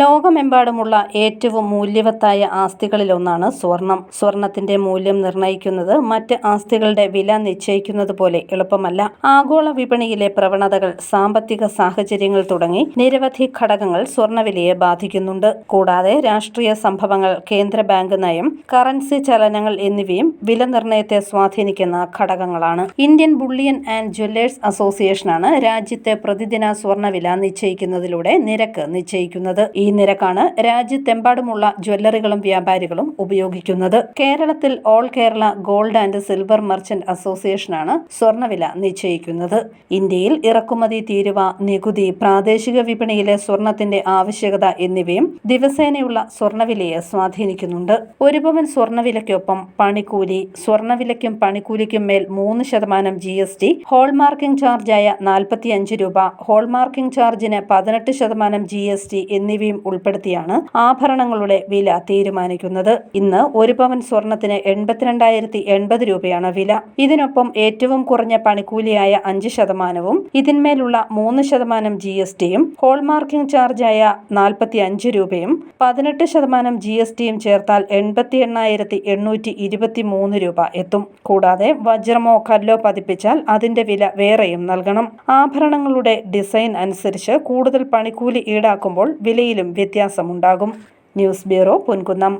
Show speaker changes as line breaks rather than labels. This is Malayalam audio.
ലോകമെമ്പാടുമുള്ള ഏറ്റവും മൂല്യവത്തായ ആസ്തികളിലൊന്നാണ് സ്വർണം. സ്വർണത്തിന്റെ മൂല്യം നിർണയിക്കുന്നത് മറ്റ് ആസ്തികളുടെ വില നിശ്ചയിക്കുന്നത് പോലെ എളുപ്പമല്ല. ആഗോള വിപണിയിലെ പ്രവണതകൾ സാമ്പത്തിക സാഹചര്യങ്ങൾ തുടങ്ങി നിരവധി ഘടകങ്ങൾ സ്വർണവിലയെ ബാധിക്കുന്നുണ്ട്. കൂടാതെ രാഷ്ട്രീയ സംഭവങ്ങൾ കേന്ദ്ര ബാങ്ക് നയം കറൻസി ചലനങ്ങൾ എന്നിവയും വില നിർണയത്തെ സ്വാധീനിക്കുന്ന ഘടകങ്ങളാണ്. ഇന്ത്യൻ ബുള്ളിയൻ ആൻഡ് ജ്വല്ലേഴ്സ് അസോസിയേഷനാണ് രാജ്യത്തെ പ്രതിദിന സ്വർണവില നിശ്ചയിക്കുന്നതിലൂടെ നിരക്ക് നിശ്ചയിക്കുന്നത്. ഈ നിരക്കാണ് രാജ്യത്തെമ്പാടുമുള്ള ജ്വല്ലറികളും വ്യാപാരികളും ഉപയോഗിക്കുന്നത്. കേരളത്തിൽ all Kerala gold and silver merchant അസോസിയേഷനാണ് സ്വർണവില നിശ്ചയിക്കുന്നത്. ഇന്ത്യയിൽ ഇറക്കുമതി തീരുവ നികുതി പ്രാദേശിക വിപണിയിലെ സ്വർണത്തിന്റെ ആവശ്യകത എന്നിവയും ദിവസേനയുള്ള സ്വർണവിലയെ സ്വാധീനിക്കുന്നുണ്ട്. ഒരു പവൻ സ്വർണവിലയ്ക്കൊപ്പം പണിക്കൂലി സ്വർണവിലയ്ക്കും പണിക്കൂലിക്കും മേൽ മൂന്ന് ശതമാനം ജി എസ് ടി ഹോൾമാർക്കിംഗ് ചാർജായ നാൽപ്പത്തിയഞ്ച് രൂപ ഹോൾമാർക്കിംഗ് ചാർജിന് പതിനെട്ട് ശതമാനം ജി എസ് ടി എന്നിവയും ഉൾപ്പെടുത്തിയാണ് ആഭരണങ്ങളുടെ വില തീരുമാനിക്കുന്നത്. ഇന്ന് ഒരു പവൻ സ്വർണത്തിന് എൺപത്തിരണ്ടായിരത്തി എൺപത് രൂപയാണ് വില. ഇതിനൊപ്പം ഏറ്റവും കുറഞ്ഞ പണിക്കൂലിയായ അഞ്ച് ശതമാനവും ഇതിന്മേലുള്ള മൂന്ന് ശതമാനം ജി എസ് ടിയും ഹോൾമാർക്കിംഗ് ചാർജായ നാൽപ്പത്തി അഞ്ച് രൂപയും പതിനെട്ട് ശതമാനം ജി എസ് ടിയും ചേർത്താൽ എൺപത്തി എണ്ണായിരത്തി എണ്ണൂറ്റി ഇരുപത്തി മൂന്ന് രൂപ എത്തും. കൂടാതെ വജ്രമോ കല്ലോ പതിപ്പിച്ചാൽ അതിന്റെ വില വേറെയും നൽകണം. ആഭരണങ്ങളുടെ ഡിസൈൻ അനുസരിച്ച് കൂടുതൽ പണിക്കൂലി ഈടാക്കുമ്പോൾ വിലയിലും വ്യത്യാസമുണ്ടാകും. News bureau Ponkunnam.